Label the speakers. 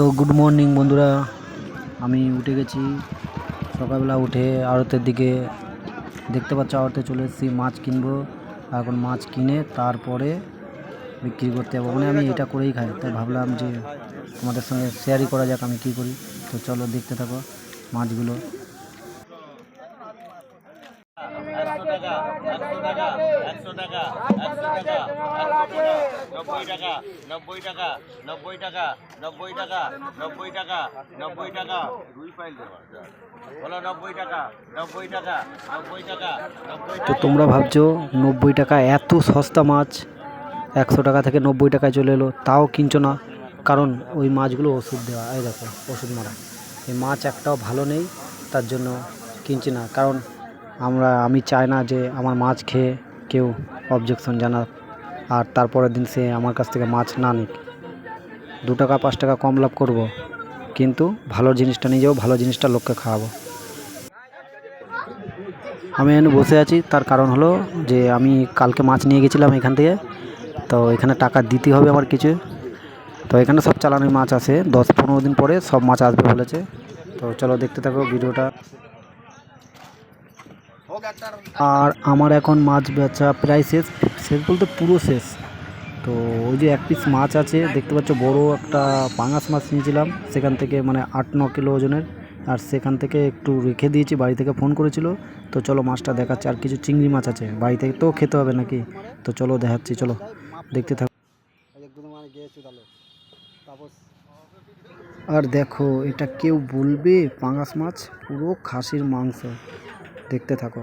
Speaker 1: তো good morning বন্ধুরা। আমি উঠে গেছি। সকালবেলা উঠে আড়তের দিকে দেখতে পাচ্ছ আড়তে চলে এসেছি, মাছ কিনবো। এখন মাছ কিনে তারপরে বিক্রি করতে যাব। মানে আমি এটা করেই খাই। তাই ভাবলাম যে তোমাদের সঙ্গে শেয়ারই করা যাক, আমি কী করি। তো চলো দেখতে থাকো মাছগুলো
Speaker 2: একশো
Speaker 1: তো তোমরা ভাবছ নব্বই টাকা এত সস্তা মাছ? একশো টাকা থেকে নব্বই টাকায় চলে এলো, তাও কিনছো না। কারণ ওই মাছগুলো ওষুধ দেওয়া, এই দেখো, ওষুধ মারা। এই মাছ একটাও ভালো নেই, তার জন্য কিনছি না। কারণ আমরা, আমি চাই না যে আমার মাছ খেয়ে কেউ অবজেকশন জানাক। আর তারপরের দিন সে আমার কাছ থেকে মাছ না নিক। দু টাকা, পাঁচ টাকা কম লাভ করব। কিন্তু ভালো জিনিসটা নিয়ে যাব ভালো জিনিসটা লোককে খাওয়াবো। আমি এখানে বসে আছি, তার কারণ হলো যে আমি কালকে মাছ নিয়ে গেছিলাম এখান থেকে। তো এখানে টাকা দিতে হবে আমার কিছু। তো এখানে সব চালানি মাছ আছে। দশ পনেরো দিন পরে সব মাছ আসবে বলেছে। তো চলো দেখতে থাকো ভিডিওটা। আর আমার এখন মাছ বেচা প্রায় শেষ। শেষ বলতে পুরো শেষ। তো ওই যে এক পিস মাছ আছে, দেখতে পাচ্ছ বড় একটা পাঙাশ মাছ নিয়েছিলাম। সেখান থেকে মানে আট, ন কিলো ওজনের। আর সেখান থেকে একটু রেখে দিয়েছি, বাড়ি থেকে ফোন করেছিল। তো চলো মাছটা দেখাচ্ছে, আর কিছু চিংড়ি মাছ আছে। বাড়ি থেকে তো খেতে হবে নাকি? তো চলো দেখাচ্ছি, চলো। দেখতে থাকো। আর দেখো, এটা কেউ বলবে পাঙাশ মাছ? পুরো খাসির মাংস। দেখতে থাকো।